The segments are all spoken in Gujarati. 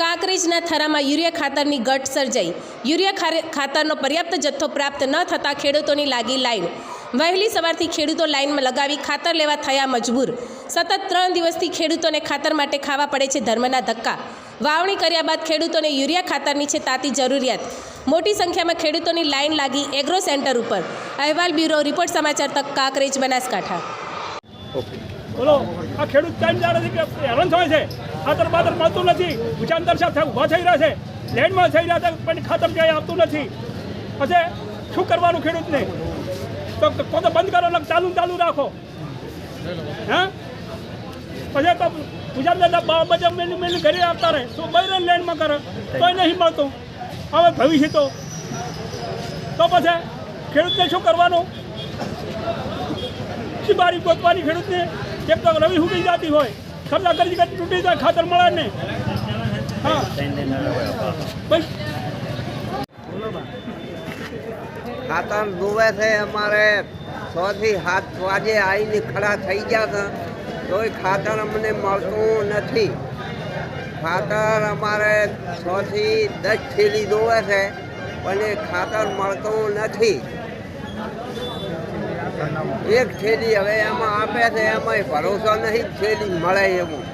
કાંકરેજના થરામાં યુરિયા ખાતરની ઘટ સર્જાઈ. યુરિયા ખાતરનો પર્યાપ્ત જથ્થો પ્રાપ્ત ન થતાં ખેડૂતોની લાગી લાઈન. વહેલી સવારથી ખેડૂતો લાઈનમાં લગાવી ખાતર લેવા થયા મજબૂર. સતત ત્રણ દિવસથી ખેડૂતોને ખાતર માટે ખાવા પડે છે ધર્મના ધક્કા. વાવણી કર્યા બાદ ખેડૂતોને યુરિયા ખાતરની છે તાતી જરૂરિયાત. મોટી સંખ્યામાં ખેડૂતોની લાઈન લાગી એગ્રો સેન્ટર ઉપર. અહેવાલ બ્યુરો, રિપોર્ટ સમાચાર તક, કાંકરેજ, બનાસકાંઠા. બોલો, આ ખેડૂત ટાઈમ જાણે છે કે હેરાન થાય છે. ખાતર બાતર મળતું નથી. ઉચાંતર સાહેબ ઊભા થઈ રહ્યા છે. લેન્ડમાં થઈ રહ્યા છે, પણ ખાતર ક્યાંય આવતું નથી. પછી શું કરવાનું ખેડૂતને? તો કો તો બંધ કરો ને ચાલુ ચાલુ રાખો. હે? પછી તો ઉજામદાર બાર બજે મેલી ઘરે આવતા રહે. તો બૈરન લેન્ડમાં કરે? તોય નહીં મળતું. હવે ભવિષ્ય તો. તો પછી ખેડૂતને શું કરવાનું? શિબારી ગોતવાની ખેડૂતને? એક તો રવિ ઉગી જતી હોય. ખર્ચા કરી તૂટી જાય, ખાતર મળે ને હા. ખાતર ડૂબે છે અમારે સો થી હાથ વાજે આવીને ખડા થઈ ગયા હતા. તોય ખાતર અમને મળતું નથી. ખાતર અમારે સો થી દસ થેલી દોવે છે, પણ એ ખાતર મળતું નથી. એક થેલી હવે એમાં આપે છે, એમાંય ભરોસો નહીં થેલી મળે એવું.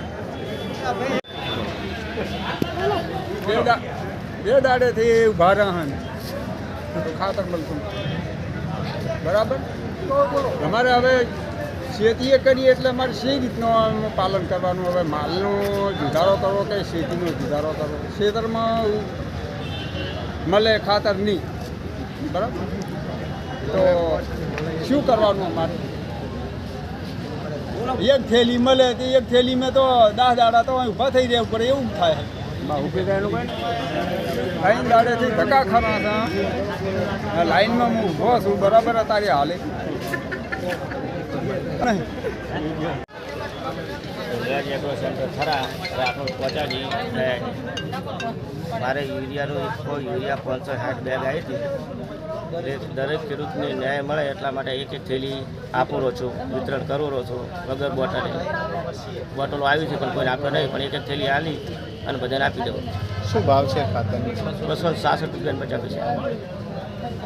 બે દાડેથી ઊભા રહન ખાતર મળતું બરાબર? અમારે હવે ખેતીએ કરીએ એટલે અમારે સી રીતનું પાલન કરવાનું? હવે માલનો જુધારો કરવો કે શેતીનો જુધારો કરવો? ખેતરમાં મળે ખાતર નહીં બરાબર? શું કરવાનું અમારે? એક થેલી મળે તે એક થેલીમાં તો દસ દાડા તો ઊભા થઈ રહેવું પડે એવું થાય. બા ઊભી લોકો લાઈન દાડેથી ધક્કા ખરા હતા. લાઈનમાં હું ઊભો છું બરાબર તારી હાલે. ગુજરાત એગ્રો સેન્ટર ખરા હવે આપણે પહોંચાડી મારે યુરિયાનું એક યુરિયા પાંચસો સાઠ બેગ આવી હતી. દરેક ખેડૂતને ન્યાય મળે એટલા માટે એક એક થેલી આપું રહું છું વિતરણ કરું રહું છું વગર બોટલે બોટલો આવી છે પણ કોઈ આપે નહીં પણ એક એક થેલી આલી અને બધાને આપી દેવું. શું ભાવ છે બસો સાસઠ રૂપિયા પચાસ પૈસા.